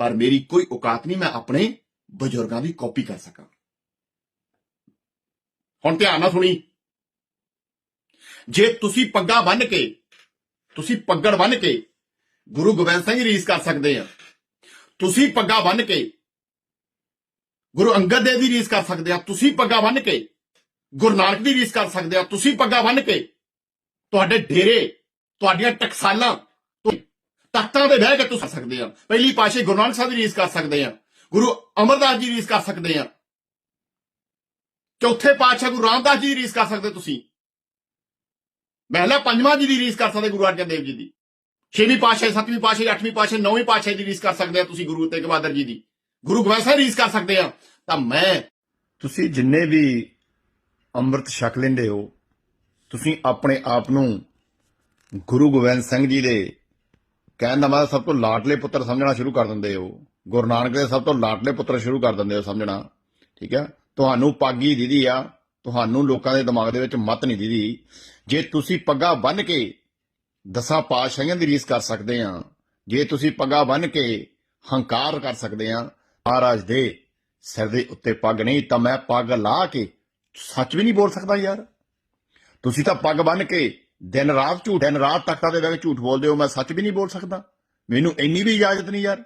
ਪਰ ਮੇਰੀ ਕੋਈ ਔਕਾਤ ਨਹੀਂ, ਮੈਂ ਆਪਣੇ ਬਜ਼ੁਰਗਾਂ ਦੀ ਕਾਪੀ ਕਰ ਸਕਾਂ। ਹੁਣ ਧਿਆਨ ਨਾਲ ਸੁਣੀ। ਜੇ ਤੁਸੀਂ ਪੱਗਾਂ ਬੰਨ੍ਹ ਕੇ, ਤੁਸੀਂ ਪੱਗੜ ਬੰਨ੍ਹ ਕੇ ਗੁਰੂ ਗੋਬਿੰਦ ਸਿੰਘ ਰੀਸ ਕਰ ਸਕਦੇ ਆ। ਤੁਸੀਂ ਪੱਗਾਂ ਬੰਨ੍ਹ ਕੇ ਗੁਰੂ ਅੰਗਦ ਦੇਵ ਦੀ ਰੀਸ ਕਰ ਸਕਦੇ ਆ। ਤੁਸੀਂ ਪੱਗਾਂ ਬੰਨ੍ਹ ਕੇ ਗੁਰੂ ਨਾਨਕ ਦੀ ਰੀਸ ਕਰ ਸਕਦੇ ਆ। ਤੁਸੀਂ ਪੱਗਾਂ ਬੰਨ੍ਹ ਕੇ ਤੁਹਾਡੇ ਡੇਰੇ, ਤੁਹਾਡੀਆਂ ਟਕਸਾਲਾਂ ਤਖਤਾਂ ਤੇ ਬਹਿ ਕੇ ਤੁਸੀਂ ਕਰ ਸਕਦੇ ਆ। ਪਹਿਲੀ ਪਾਸ਼ੇ ਗੁਰੂ ਨਾਨਕ ਸਾਹਿਬ ਦੀ ਰੀਸ ਕਰ ਸਕਦੇ ਆ। ਗੁਰੂ ਅਮਰਦਾਸ ਜੀ ਦੀ ਰੀਸ ਕਰ ਸਕਦੇ ਆ। ਚੌਥੇ ਪਾਤਸ਼ਾਹ ਗੁਰੂ ਰਾਮਦਾਸ ਜੀ ਦੀ ਰੀਸ ਕਰ ਸਕਦੇ ਤੁਸੀਂ। ਮਹਿਲਾ ਪੰਜਵਾਂ ਜੀ ਦੀ ਰੀਸ ਕਰ ਸਕਦੇ ਗੁਰੂ ਅਰਜਨ ਦੇਵ ਜੀ ਦੀ। ਛੇਵੀਂ ਪਾਤਸ਼ਾਹ, ਸੱਤਵੀਂ ਪਾਤਸ਼ਾਹ, ਅੱਠਵੀਂ ਪਾਤਸ਼ਾਹ, ਨੌਵੀਂ ਪਾਤਸ਼ਾਹ ਦੀ ਰੀਸ ਕਰ ਸਕਦੇ ਆ ਤੁਸੀਂ ਗੁਰੂ ਤੇਗ ਬਹਾਦਰ ਜੀ ਦੀ। ਗੁਰੂ ਗੋਬਿੰਦ ਸਾਹਿਬ ਦੀ ਰੀਸ ਕਰ ਸਕਦੇ ਆ। ਤਾਂ ਮੈਂ ਤੁਸੀਂ ਜਿੰਨੇ ਵੀ ਅੰਮ੍ਰਿਤ ਛਕ ਲੈਂਦੇ ਹੋ, ਤੁਸੀਂ ਆਪਣੇ ਆਪ ਨੂੰ ਗੁਰੂ ਗੋਬਿੰਦ ਸਿੰਘ ਜੀ ਦੇ ਕਹਿਣ ਦਾ ਮਤਲਬ ਸਭ ਤੋਂ ਲਾਟਲੇ ਪੁੱਤਰ ਸਮਝਣਾ ਸ਼ੁਰੂ ਕਰ ਦਿੰਦੇ ਹੋ। ਗੁਰੂ ਨਾਨਕ ਦੇ ਸਭ ਤੋਂ ਲਾਟਲੇ ਪੁੱਤਰ ਸ਼ੁਰੂ ਕਰ ਦਿੰਦੇ ਹੋ ਸਮਝਣਾ। ਠੀਕ ਹੈ? ਤੁਹਾਨੂੰ ਪਾਗੀ ਦੀਦੀ ਆ। ਤੁਹਾਨੂੰ ਲੋਕਾਂ ਦੇ ਦਿਮਾਗ ਦੇ ਵਿੱਚ ਮਤ ਨਹੀਂ ਦੀਦੀ। ਜੇ ਤੁਸੀਂ ਪੱਗਾ ਬੰਨ ਕੇ ਦਸਾਂ ਪਾਤਸ਼ਾਹੀਆਂ ਦੀ ਰੀਸ ਕਰ ਸਕਦੇ ਆ, ਜੇ ਤੁਸੀਂ ਪੱਗਾ ਬੰਨ ਕੇ ਹੰਕਾਰ ਕਰ ਸਕਦੇ ਆ, ਮਹਾਰਾਜ ਦੇ ਸਿਰ ਦੇ ਉੱਤੇ ਪੱਗ ਨਹੀਂ, ਤਾਂ ਮੈਂ ਪੱਗ ਲਾ ਕੇ ਸੱਚ ਵੀ ਨਹੀਂ ਬੋਲ ਸਕਦਾ ਯਾਰ। ਤੁਸੀਂ ਤਾਂ ਪੱਗ ਬੰਨ ਕੇ ਦਿਨ ਰਾਤ ਝੂਠ ਦਿਨ ਰਾਤ ਤੱਕ ਦੇ ਬਹਿ ਕੇ ਝੂਠ ਬੋਲਦੇ ਹੋ, ਮੈਂ ਸੱਚ ਵੀ ਨਹੀਂ ਬੋਲ ਸਕਦਾ। ਮੈਨੂੰ ਇੰਨੀ ਵੀ ਇਜਾਜ਼ਤ ਨਹੀਂ ਯਾਰ।